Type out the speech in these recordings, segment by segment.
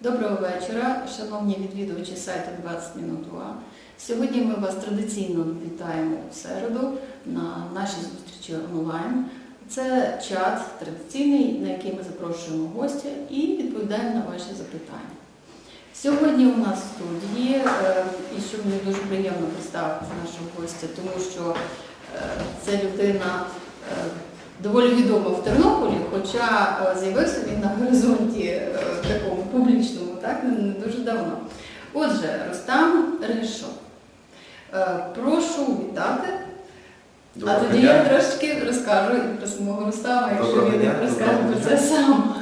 Доброго вечора, шановні відвідувачі сайту 20 минут УА. Сьогодні ми вас традиційно вітаємо у середу на нашій зустрічі онлайн. Це чат традиційний, на який ми запрошуємо гостя і відповідаємо на ваші запитання. Сьогодні у нас в студії, е, і що мені дуже приємно представити нашого гостя, тому що це людина е, доволі відома в Тернополі, хоча е, з'явився він на горизонті такому публічному, так, не, дуже давно. Отже, Рустам Решо. Е, Прошу вітати. А тоді дня. я трошки розкажу і про самого Рустама, якщо він розкаже про це сам.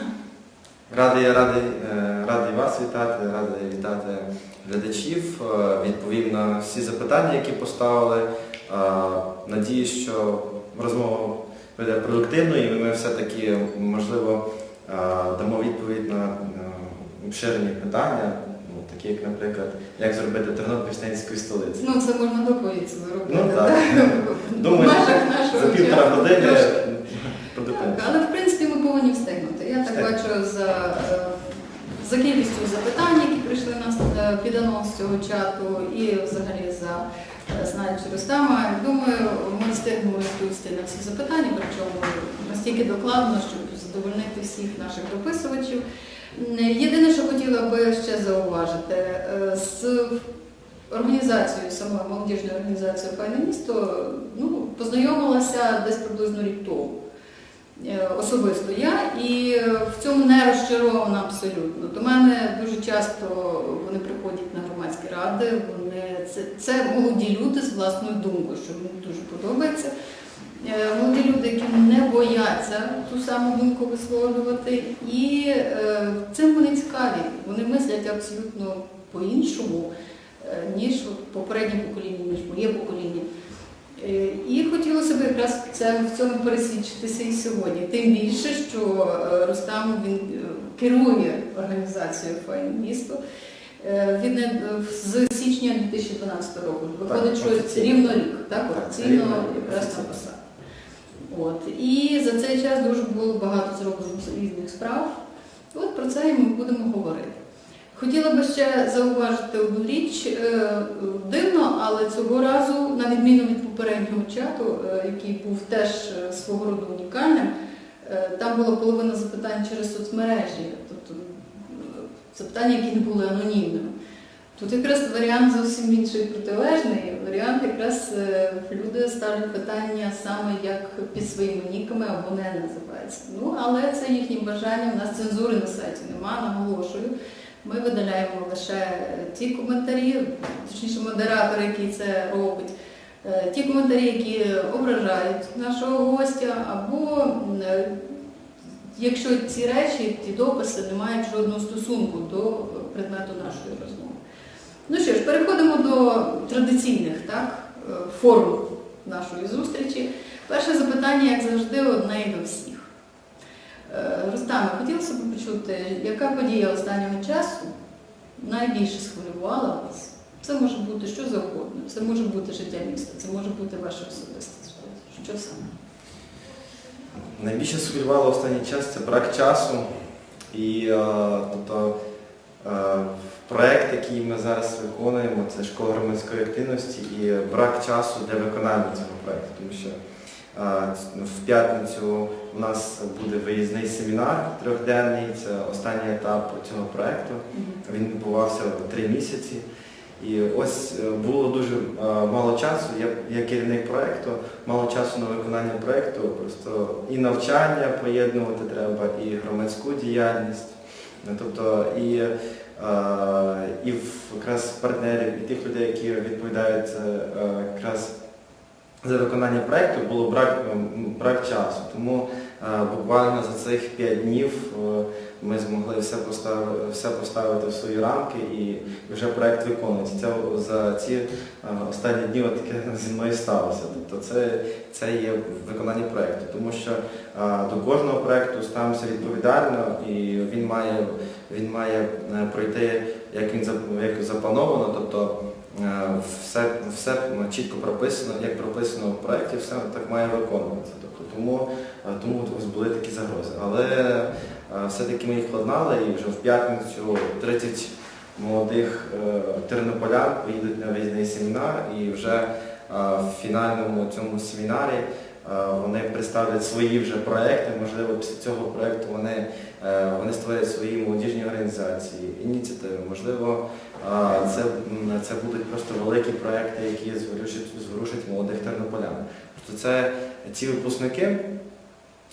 Радий, радий, е, радий вас вітати, радий вітати глядачів. Е, Відповім на всі запитання, які поставили. Надіюсь, що розмова буде продуктивною і ми все-таки, можливо, дамо відповідь на обширені питання, ну, такі як, наприклад, як зробити Тернопіль столицею столиці. Ну, це можна доповідь робити. Ну, так. В Думаю, За півтора години Трошки. але в принципі ми повинні встигнути. Я так бачу за, е, за кількістю запитань, які прийшли в нас е, під анонс цього чату, і взагалі за е, знаючи Рустама. Думаю, ми встигнемо відповісти на всі запитання, причому настільки докладно, щоб задовольнити всіх наших дописувачів. Єдине, що хотіла би ще зауважити, е, з організацією, самою молодіжною організацією Файне місто ну, познайомилася десь приблизно рік тому. Е, Особисто я і е, в цьому не розчарована абсолютно. До мене дуже часто вони приходять на громадські ради. Вони це, це молоді люди з власною думкою, що мені дуже подобається. Молоді люди, які не бояться ту саму думку висловлювати, і е, цікаві. Вони мислять абсолютно по-іншому, е, ніж попереднє покоління, ніж моє покоління. Е, І хотілося б якраз це, в цьому пересвідчитися і сьогодні. Тим більше, що е, Рустам він керує організацією Файне місто. Він з січня 2012 року виходить, що офіційно. рівно рік, так, офіційно якраз на офіційно. От. І за цей час дуже було багато зроблено різних справ. От про це і ми будемо говорити. Хотіла би ще зауважити одну річ. Е, Дивно, але цього разу, на відміну від попереднього чату, е, який був теж е, свого роду унікальним, там була половина запитань через соцмережі, тобто запитання, які не були анонімними. Тут якраз варіант зовсім інший протилежний. Варіант якраз е, люди ставлять питання саме як під своїми ніками або не називаються. Ну, але це їхнє бажання. У нас цензури на сайті нема, наголошую. Ми видаляємо лише ті коментарі, точніше модератор, який це робить, е, ті коментарі, які ображають нашого гостя, або е, якщо ці речі, ті дописи не мають жодного стосунку до предмету нашої розмови. Ну що ж, переходимо до традиційних так, е, форм нашої зустрічі. Перше запитання, як завжди, одне і до всіх. Е, Рустаме, хотілося б почути, яка подія останнього часу найбільше схвилювала вас? Це може бути що завгодно, це може бути життя міста, це може бути ваше особисте. Що саме? Найбільше схвилювало останній час це брак часу. І е, тобто, е, проект, який ми зараз виконуємо, це школа громадської активності і брак часу для виконання цього проекту. Тому що е, в п'ятницю у нас буде виїзний семінар трьохденний, це останній етап цього проекту. Він відбувався три місяці. І ось е, було дуже мало часу. Я, я керівник проєкту, мало часу на виконання проєкту. Просто і навчання поєднувати треба, і громадську діяльність. Ну, Тобто і, е, і якраз партнерів, і тих людей, які відповідають е, якраз за виконання проєкту, було брак, брак часу. Тому е, буквально за цих п'ять днів ми змогли все поставити, все поставити в свої рамки і вже проєкт виконується. Це за ці е, останні дні таке зі мною сталося. Тобто це, це є виконання проєкту, тому що до кожного проєкту ставимося відповідально і він має, він має е, пройти, як він як заплановано, тобто все, все ну, чітко прописано, як прописано в проєкті, все так має виконуватися. Тобто, тому, е, тому були такі загрози. Але е, все-таки ми їх владнали і вже в п'ятницю 30 молодих е, тернополян поїдуть на виїзний семінар і вже е, в фінальному цьому семінарі е, вони представлять свої вже проекти. Можливо, після цього проекту вони, е, вони створять свої молодіжні організації, ініціативи. Можливо, е, це, це будуть просто великі проекти, які зворушать, зворушать молодих тернополян. Тобто це ці випускники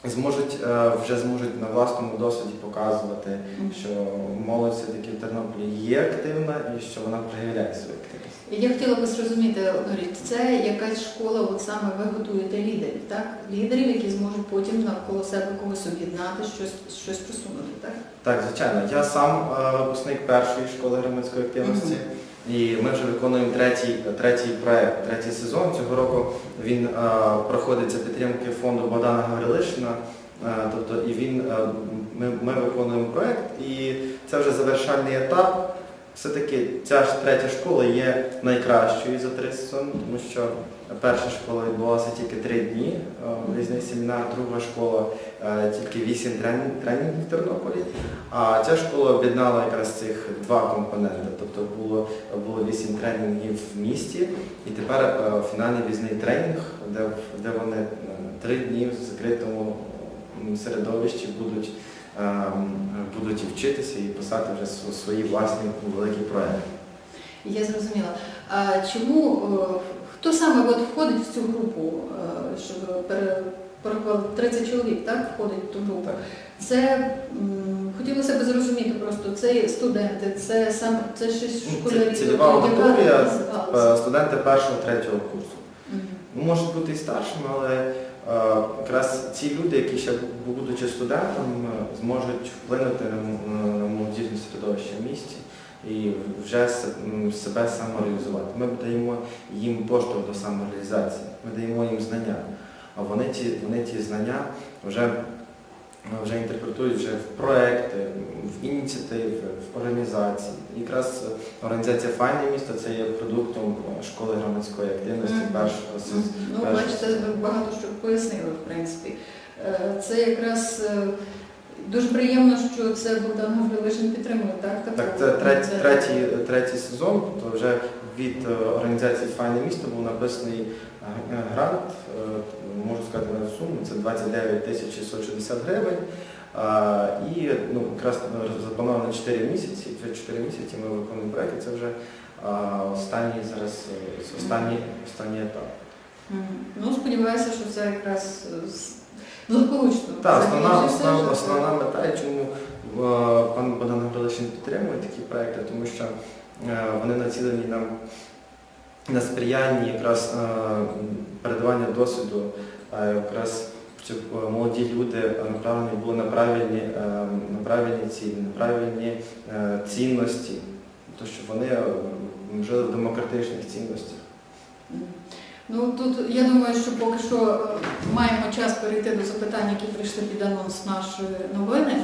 зможуть е, вже зможуть на власному досвіді показувати, що молодь все-таки в Тернополі є активна і що вона проявляє свою активність. Я хотіла би зрозуміти одну. Це якась школа, от саме ви готуєте лідерів, так? Лідерів, які зможуть потім навколо себе когось об'єднати, щось, щось просунути, так? Так, звичайно. Я сам е, випускник першої школи громадської активності. І ми вже виконуємо третій, третій проект, третій сезон. Цього року він е, проходить за підтримки фонду Богдана Гаврилишина. Е, тобто, і він, е, ми, ми виконуємо проект, і це вже завершальний етап. Все-таки ця ж третя школа є найкращою за три сезони, тому що перша школа відбулася тільки три дні, е, різний семінар, друга школа е, тільки вісім тренінг, тренінгів в Тернополі. А ця школа об'єднала якраз цих два компоненти. Тобто було, було вісім тренінгів в місті, і тепер е, фінальний візний тренінг, де, де вони три дні в закритому середовищі будуть, будуть і вчитися і писати вже свої власні великі проекти. Я зрозуміла. А чому е, хто саме от входить в цю групу, е, що порахували 30 чоловік, так, входить в ту групу? Так. Це хотілося б зрозуміти просто, це студенти, це саме це щось Ну, школярі. це цільова тобто, яка аудиторія, називалася? Е, Студенти першого, третього курсу. Мгм. Ну, можуть бути і старшими, але е, якраз ці люди, які ще будучи студентом, зможуть вплинути на, молодіжне середовище в місті і вже себе самореалізувати. Ми даємо їм поштовх до самореалізації, ми даємо їм знання, а вони ті, вони ті знання вже, вже інтерпретують вже в проекти, в ініціативи, в організації. Якраз організація Файне місто це є продуктом школи громадської активності Мгм. першого сезону. Ну, бачите, ви багато що пояснили, в принципі. Е, Це якраз е, дуже приємно, що це Богдан Гаврилишин підтримує, так? Так, це третій, третій, третій сезон, тобто вже від е, організації Файне місто був написаний е, грант, е, можу сказати на суму, це 29 тисяч 660 гривень. І ну, якраз заплановано 4 місяці, вже 4 місяці ми виконуємо проєкт, і це вже останній зараз останній, останній етап. Ну, сподіваюся, що це якраз благополучно. Так, основна, основна, основна мета, і чому е, пан Богдан Гаврилишин підтримує такі проекти, тому що е, вони націлені на, на сприяння якраз е, передавання досвіду, якраз щоб молоді люди направлені були на правильні, на правильні цілі, на правильні цінності, то щоб вони жили в демократичних цінностях. Ну тут я думаю, що поки що е, маємо час перейти до запитань, які прийшли під анонс нашої новини.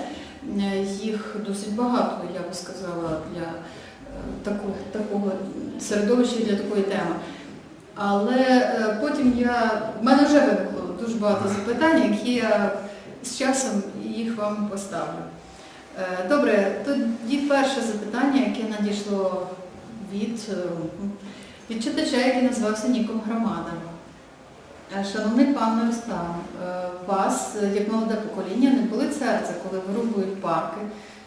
Е, Їх досить багато, я би сказала, для е, такого, такого середовища для такої теми. Але потім я в мене вже виникло дуже багато запитань, які я з часом їх вам поставлю. Добре, тоді перше запитання, яке надійшло від, від читача, який назвався Ніком Громада. Е, Шановний пан Ростам, е, вас, е, як молоде покоління, не були серце, коли вирубують парки.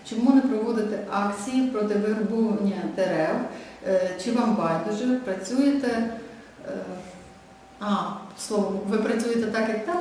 Чому не проводите акції проти вирубування дерев? Чи вам байдуже? Працюєте? А, словом, ви працюєте так, як так?